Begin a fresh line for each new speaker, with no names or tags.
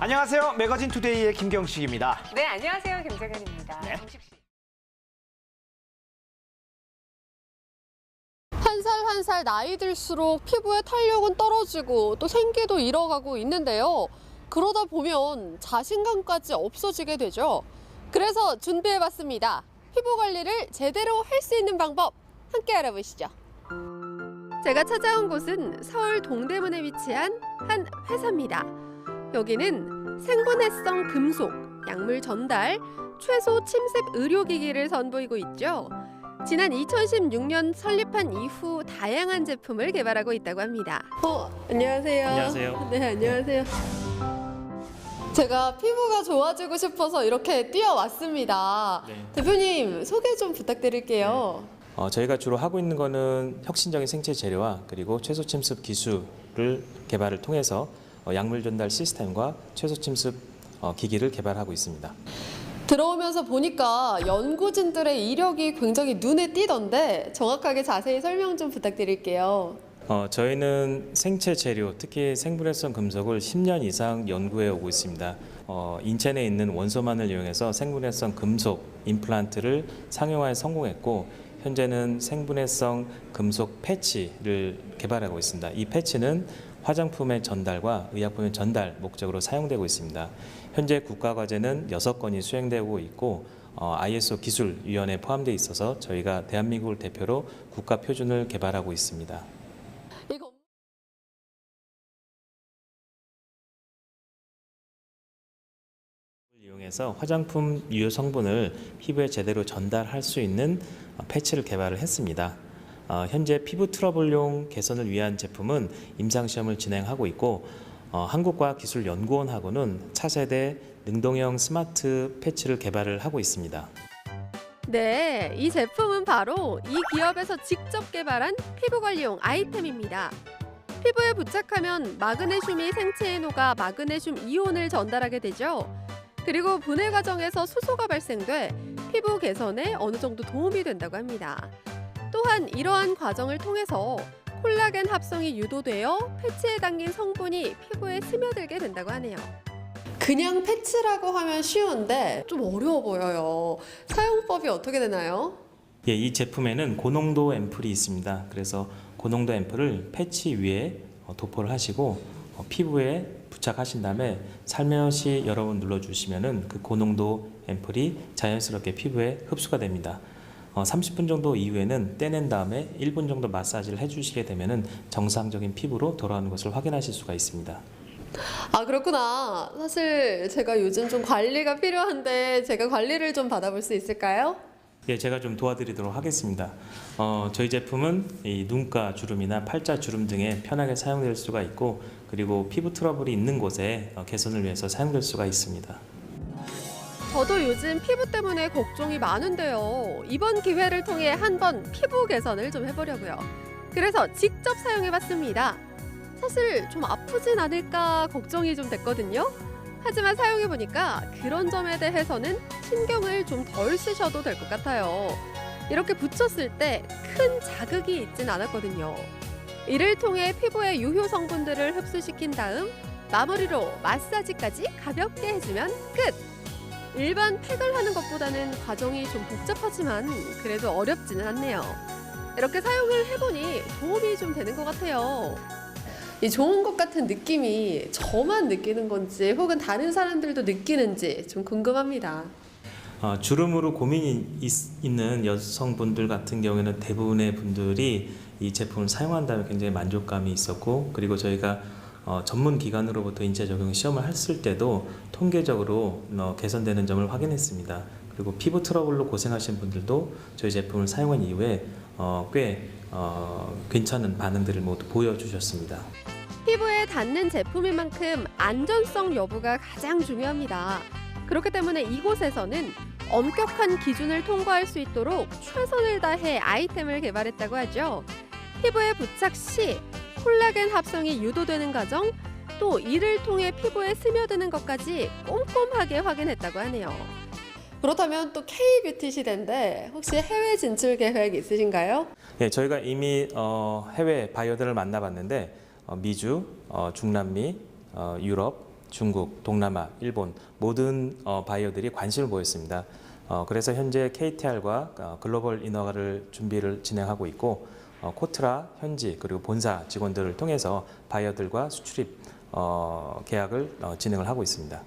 안녕하세요. 매거진 투데이의 김경식입니다.
네, 안녕하세요. 김정현입니다.
네.
한살 한 살 나이 들수록 피부의 탄력은 떨어지고 또 생기도 잃어가고 있는데요. 그러다 보면 자신감까지 없어지게 되죠. 그래서 준비해봤습니다. 피부 관리를 제대로 할 수 있는 방법 함께 알아보시죠. 제가 찾아온 곳은 서울 동대문에 위치한 한 회사입니다. 여기는 생분해성 금속, 약물 전달, 최소 침습 의료기기를 선보이고 있죠. 지난 2016년 설립한 이후 다양한 제품을 개발하고 있다고 합니다. 어, 안녕하세요.
안녕하세요.
네, 안녕하세요. 제가 피부가 좋아지고 싶어서 이렇게 뛰어왔습니다.
네.
대표님 소개 좀 부탁드릴게요.
어, 저희가 주로 하고 있는 거는 혁신적인 생체 재료와 그리고 최소 침습 기술을 개발을 통해서 어, 약물 전달 시스템과 최소 침습 어, 기기를 개발하고 있습니다.
들어오면서 보니까 연구진들의 이력이 굉장히 눈에 띄던데 정확하게 자세히 설명 좀 부탁드릴게요.
어, 저희는 생체 재료, 특히 생분해성 금속을 10년 이상 연구해 오고 있습니다. 어, 인체 내에 있는 원소만을 이용해서 생분해성 금속 임플란트를 상용화에 성공했고 현재는 생분해성 금속 패치를 개발하고 있습니다. 이 패치는 화장품의 전달과 의약품의 전달 목적으로 사용되고 있습니다. 현재 국가 과제는 6건이 수행되고 있고 어, ISO 기술위원회에 포함되어 있어서 저희가 대한민국을 대표로 국가 표준을 개발하고 있습니다. 이용해서 화장품 유효 성분을 피부에 제대로 전달할 수 있는 어, 패치를 개발을 했습니다. 어, 현재 피부 트러블용 개선을 위한 제품은 임상 시험을 진행하고 있고 어, 한국과학기술연구원하고는 차세대 능동형 스마트 패치를 개발을 하고 있습니다.
네, 이 제품은 바로 이 기업에서 직접 개발한 피부 관리용 아이템입니다. 피부에 부착하면 마그네슘이 생체에 녹아 마그네슘 이온을 전달하게 되죠. 그리고 분해 과정에서 수소가 발생돼 피부 개선에 어느 정도 도움이 된다고 합니다. 또한 이러한 과정을 통해서 콜라겐 합성이 유도되어 패치에 담긴 성분이 피부에 스며들게 된다고 하네요. 그냥 패치라고 하면 쉬운데 좀 어려워 보여요. 사용법이 어떻게 되나요?
예, 이 제품에는 고농도 앰플이 있습니다. 그래서 고농도 앰플을 패치 위에 어, 도포를 하시고 어, 피부에 부착하신 다음에 살며시 여러 번 눌러주시면은 그 고농도 앰플이 자연스럽게 피부에 흡수가 됩니다. 어, 30분 정도 이후에는 떼낸 다음에 1분 정도 마사지를 해주시게 되면은 정상적인 피부로 돌아오는 것을 확인하실 수가 있습니다.
아 그렇구나. 사실 제가 요즘 좀 관리가 필요한데 제가 관리를 좀 받아볼 수 있을까요?
예, 제가 좀 도와드리도록 하겠습니다. 어, 저희 제품은 이 눈가 주름이나 팔자 주름 등에 편하게 사용될 수가 있고 그리고 피부 트러블이 있는 곳에 어, 개선을 위해서 사용될 수가 있습니다.
저도 요즘 피부 때문에 걱정이 많은데요. 이번 기회를 통해 한번 피부 개선을 좀 해보려고요. 그래서 직접 사용해봤습니다. 사실 좀 아프진 않을까 걱정이 좀 됐거든요. 하지만 사용해보니까 그런 점에 대해서는 신경을 좀 덜 쓰셔도 될 것 같아요. 이렇게 붙였을 때 큰 자극이 있진 않았거든요. 이를 통해 피부의 유효 성분들을 흡수시킨 다음 마무리로 마사지까지 가볍게 해주면 끝! 일반 팩을 하는 것보다는 과정이 좀 복잡하지만 그래도 어렵지는 않네요. 이렇게 사용을 해보니 도움이 좀 되는 것 같아요. 이 좋은 것 같은 느낌이 저만 느끼는 건지 혹은 다른 사람들도 느끼는지 좀 궁금합니다.
어, 주름으로 고민이 있, 는 여성분들 같은 경우에는 대부분의 분들이 이 제품을 사용한다면 굉장히 만족감이 있었고 그리고 저희가 어, 전문 기관으로부터 인체 적용 시험을 했을 때도 통계적으로 어, 개선되는 점을 확인했습니다. 그리고 피부 트러블로 고생하신 분들도 저희 제품을 사용한 이후에 어, 꽤 어, 괜찮은 반응들을 모두 보여주셨습니다.
피부에 닿는 제품인 만큼 안전성 여부가 가장 중요합니다. 그렇기 때문에 이곳에서는 엄격한 기준을 통과할 수 있도록 최선을 다해 아이템을 개발했다고 하죠. 피부에 부착 시 콜라겐 합성이 유도되는 과정, 또 이를 통해 피부에 스며드는 것까지 꼼꼼하게 확인했다고 하네요. 그렇다면 또 K-뷰티 시대인데 혹시 해외 진출 계획 있으신가요?
네, 저희가 이미 어, 해외 바이어들을 만나봤는데 어, 미주, 어, 중남미, 어, 유럽, 중국, 동남아, 일본 모든 어, 바이어들이 관심을 보였습니다. 어, 그래서 현재 KTR과 어, 글로벌 인허가를 준비를 진행하고 있고 어, 코트라 현지 그리고 본사 직원들을 통해서 바이어들과 수출입 어, 계약을 어, 진행을 하고 있습니다.